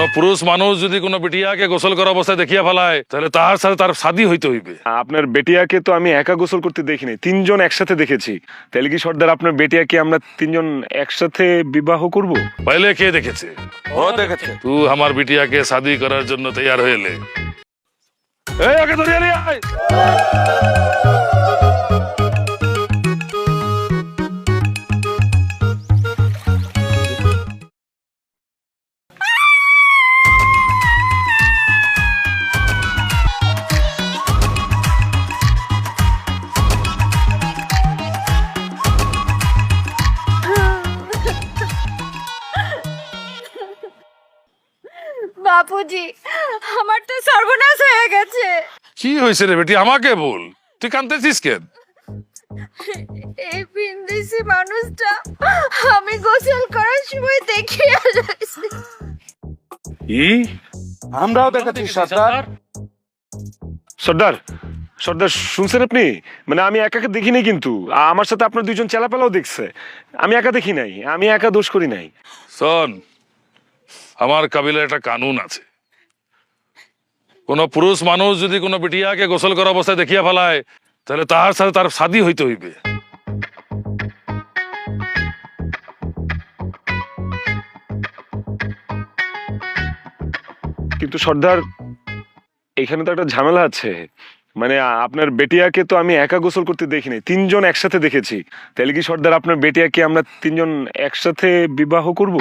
কোন পুরুষ মানুষ যদি কোনো বেটিয়াকে গোসল করা অবস্থায় দেখিয়া ফেলায় তাহলে তার সাথে তার শাদি হইতে হইবে। হ্যাঁ, আপনার বেটিয়াকে তো আমি একা গোসল করতে দেখিনি তিনজন একসাথে দেখেছি। তাহলে কি সর্দার আপনার বেটিয়াকে আমরা তিনজন একসাথে বিবাহ করব? পাইলে কে দেখেছে? ও দেখেছে। তুই আমার বেটিয়াকে শাদী করার জন্য তৈয়ার হইলে। এই আগে ধরিয়া নিয়ে আয়! বাপুজি আমার তো সর্বনাশ হয়ে গেছে। কি হয়েছে রে বেটি? আমাকে বল। তুই কানতেছিস কেন? এই বিন্দেশি মানুষটা আমি গোসল করার সময় দেখে ই আমরাও দেখেছি সর্দার। সর্দার সর্দার শুনছেন আপনি? মানে আমি একাকে দেখিনি কিন্তু। আমার সাথে আপনার দুইজন চেলাপেলাও দেখছে। আমি একা দেখি নাই আমি একা দোষ করি নাই। শোন আমার কাবিলে একটা কানুন আছে। কোন পুরুষ মানুষ যদি কোনো বিটিয়াকে গোসল করা অবস্থায় দেখিয়া ফেলায়, তাহলে তাহার সাথে তার শাদী হইতে হইবে। কিন্তু সর্দার, এখানে তো একটা ঝামেলা আছে। মানে আপনার বেটিয়াকে তো আমি একা গোসল করতে দেখিনি, তিনজন একসাথে দেখেছি। তাহলে কি সর্দার, আপনার বেটিয়াকে আমরা তিনজন একসাথে বিবাহ করব?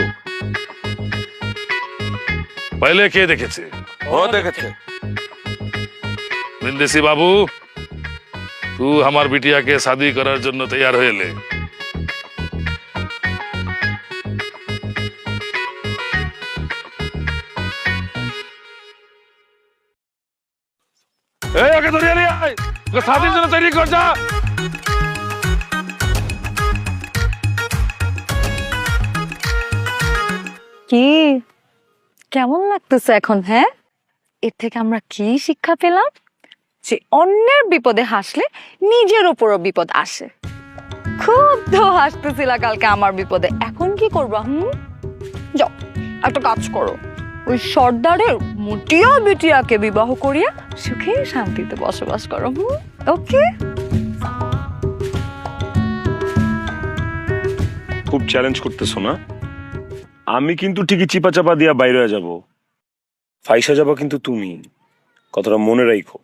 पहले কে দেখেছে ও দেখেছে বিন্দেশি বাবু তুই আমার বিটিয়াকে শাদী করার জন্য তৈয়ার হইলে এই ওকে ধরিয়া নিয়ে আয় ওকে শাদীর জন্য তৈরি কর যা কি কেমন লাগতেছে এখন হ্যাঁ? এর থেকে আমরা কি শিক্ষা পেলাম? যে অন্যের বিপদে হাসলে নিজের উপরও বিপদ আসে। খুব তো হাসতেছিলা কালকে আমার বিপদে। এখন কি করবা, হুম? যাও, একটা কাজ করো। ওই সর্দারের মুটিয়া বিটিয়াকে বিবাহ করিয়া সুখে শান্তিতে বসবাস করো, হুম? ওকে? খুব চ্যালেঞ্জ করতেছো না? আমি কিন্তু ঠিকই চিপা চাপা দিয়া বাইরে যাব। ফাইসা যাবা কিন্তু তুমি। কথাটা মনে রাখো